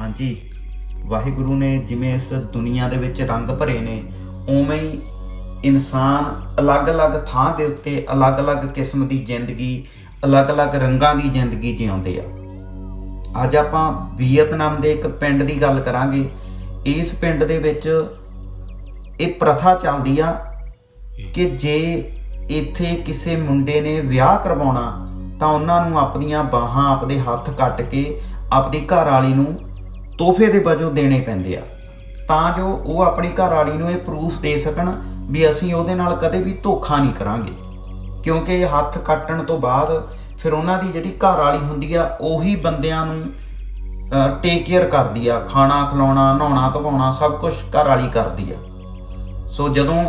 ਹਾਂਜੀ, ਵਾਹਿਗੁਰੂ ਨੇ ਜਿਵੇਂ ਇਸ ਦੁਨੀਆ ਦੇ ਵਿੱਚ ਰੰਗ ਭਰੇ ਨੇ, ਉਵੇਂ ਹੀ ਇਨਸਾਨ ਅਲੱਗ-ਅਲੱਗ ਥਾਂ ਦੇ ਉੱਤੇ ਅਲੱਗ-ਅਲੱਗ ਕਿਸਮ ਦੀ ਜ਼ਿੰਦਗੀ, ਅਲੱਗ-ਅਲੱਗ ਰੰਗਾਂ ਦੀ ਜ਼ਿੰਦਗੀ ਜਿਉਂਦੇ ਆ। ਅੱਜ ਆਪਾਂ ਵੀਅਤਨਾਮ ਦੇ ਇੱਕ ਪਿੰਡ ਦੀ ਗੱਲ ਕਰਾਂਗੇ। ਇਸ ਪਿੰਡ ਦੇ ਵਿੱਚ ਇਹ ਪ੍ਰਥਾ ਚੱਲਦੀ ਆ ਕਿ ਜੇ ਇੱਥੇ ਕਿਸੇ ਮੁੰਡੇ ਨੇ ਵਿਆਹ ਕਰਵਾਉਣਾ, ਤਾਂ ਉਹਨਾਂ ਨੂੰ ਆਪਣੀਆਂ ਬਾਹਾਂ ਆਪਦੇ ਹੱਥ ਕੱਟ ਕੇ ਆਪਣੀ ਘਰ ਵਾਲੀ ਨੂੰ ਤੋਹਫੇ ਦੇ ਵਜੋਂ ਦੇਣੇ ਪੈਂਦੇ ਆ। ਤਾਂ ਜੋ ਉਹ ਆਪਣੀ ਘਰ ਵਾਲੀ ਨੂੰ ਇਹ ਪ੍ਰੂਫ ਦੇ ਸਕਣ ਵੀ ਅਸੀਂ ਉਹਦੇ ਨਾਲ ਕਦੇ ਵੀ ਧੋਖਾ ਨਹੀਂ ਕਰਾਂਗੇ। ਕਿਉਂਕਿ ਹੱਥ ਕੱਟਣ ਤੋਂ ਬਾਅਦ ਫਿਰ ਉਹਨਾਂ ਦੀ ਜਿਹੜੀ ਘਰ ਵਾਲੀ ਹੁੰਦੀ ਆ, ਉਹੀ ਬੰਦਿਆਂ ਨੂੰ ਟੇਕ ਕੇਅਰ ਕਰਦੀ ਆ। ਖਾਣਾ ਖਿਲਾਉਣਾ, ਨਹਾਉਣਾ, ਧਵਾਉਣਾ, ਸਭ ਕੁਝ ਘਰ ਵਾਲੀ ਕਰਦੀ ਆ। ਸੋ ਜਦੋਂ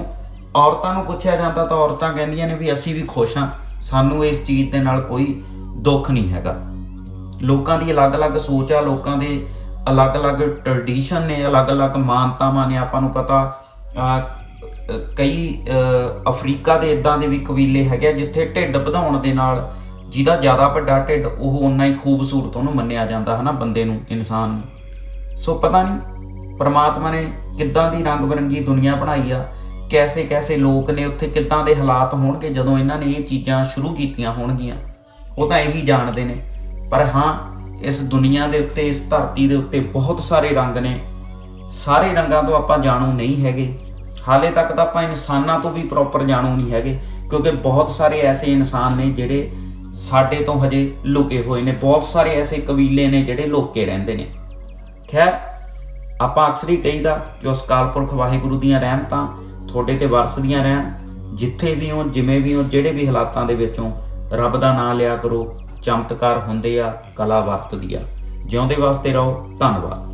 ਔਰਤਾਂ ਨੂੰ ਪੁੱਛਿਆ ਜਾਂਦਾ ਤਾਂ ਔਰਤਾਂ ਕਹਿੰਦੀਆਂ ਨੇ ਵੀ ਅਸੀਂ ਵੀ ਖੁਸ਼ ਹਾਂ ਸਾਨੂੰ ਇਸ ਚੀਜ਼ ਦੇ ਨਾਲ ਕੋਈ ਦੁੱਖ ਨਹੀਂ ਹੈਗਾ। ਲੋਕਾਂ ਦੀ ਅਲੱਗ-ਅਲੱਗ ਸੋਚ ਆ, ਲੋਕਾਂ ਦੇ ਅਲੱਗ-ਅਲੱਗ ਟ੍ਰੈਡੀਸ਼ਨ ਨੇ, ਅਲੱਗ-ਅਲੱਗ ਮਾਨਤਾਵਾਂ ਨੇ, ਆਪਾਂ ਨੂੰ ਪਤਾ ਕਈ ਅਫਰੀਕਾ ਦੇ ਇਦਾਂ ਦੇ ਵੀ ਕਬੀਲੇ ਹੈਗੇ ਆ ਜਿੱਥੇ ਢਿੱਡ ਵਧਾਉਣ ਦੇ ਨਾਲ ਜਿਹਦਾ ਜ਼ਿਆਦਾ ਵੱਡਾ ਢਿੱਡ, ਉਹ ਓਨਾ ਹੀ ਖੂਬਸੂਰਤ ਉਹਨੂੰ ਮੰਨਿਆ ਜਾਂਦਾ, ਹਨਾ, ਬੰਦੇ ਨੂੰ, ਇਨਸਾਨ ਨੂੰ। ਸੋ ਪਤਾ ਨਹੀਂ, ਪਰਮਾਤਮਾ ਨੇ ਕਿੱਦਾਂ ਦੀ ਰੰਗ ਬਰੰਗੀ ਦੁਨੀਆ ਬਣਾਈ ਆ ਕੈਸੇ ਕੈਸੇ ਲੋਕ ਨੇ, ਉੱਥੇ ਕਿੱਦਾਂ ਦੇ ਹਾਲਾਤ ਹੋਣਗੇ ਜਦੋਂ ਇਹਨਾਂ ਨੇ ਇਹ ਚੀਜ਼ਾਂ ਸ਼ੁਰੂ ਕੀਤੀਆਂ ਹੋਣਗੀਆਂ, ਉਹ ਤਾਂ ਇਹੀ ਜਾਣਦੇ ਨੇ। ਪਰ ਹਾਂ ਇਸ ਦੁਨੀਆ ਦੇ ਉੱਤੇ, ਇਸ ਧਰਤੀ ਦੇ ਉੱਤੇ ਬਹੁਤ ਸਾਰੇ ਰੰਗ ਨੇ। ਸਾਰੇ ਰੰਗਾਂ ਤੋਂ ਆਪਾਂ ਜਾਣੂ ਨਹੀਂ ਹੈਗੇ। ਹਾਲੇ ਤੱਕ ਤਾਂ ਆਪਾਂ ਇਨਸਾਨਾਂ ਤੋਂ ਵੀ ਪ੍ਰੋਪਰ ਜਾਣੂ ਨਹੀਂ ਹੈਗੇ, ਕਿਉਂਕਿ ਬਹੁਤ ਸਾਰੇ ਐਸੇ ਇਨਸਾਨ ਨੇ ਜਿਹੜੇ ਸਾਡੇ ਤੋਂ ਹਜੇ ਲੁਕੇ ਹੋਏ ਨੇ। ਬਹੁਤ ਸਾਰੇ ਐਸੇ ਕਬੀਲੇ ਨੇ ਜਿਹੜੇ ਲੁਕੇ ਰਹਿੰਦੇ ਨੇ। ਖੈਰ, ਆਪਾਂ ਅਕਸਰ ਹੀ ਕਹੀਦਾ ਕਿ ਉਸ ਕਾਲਪੁਰਖ ਵਾਹਿਗੁਰੂ ਦੀਆਂ ਰਹਿਮਤਾਂ ਤੁਹਾਡੇ ਤੇ ਵਰਸਦੀਆਂ ਰਹਿਣ। ਜਿੱਥੇ ਵੀ ਹੋ, ਜਿਵੇਂ ਵੀ ਹੋ, ਜਿਹੜੇ ਵੀ ਹਾਲਾਤਾਂ ਦੇ ਵਿੱਚੋਂ ਰੱਬ ਦਾ ਨਾਮ ਲਿਆ ਕਰੋ। ਚਮਤਕਾਰ ਹੁੰਦੇ ਆ ਕਲਾ ਵਰਤਦੀ ਆ। ਜਿਉਂਦੇ ਵਾਸਤੇ ਰਹੋ ਧੰਨਵਾਦ।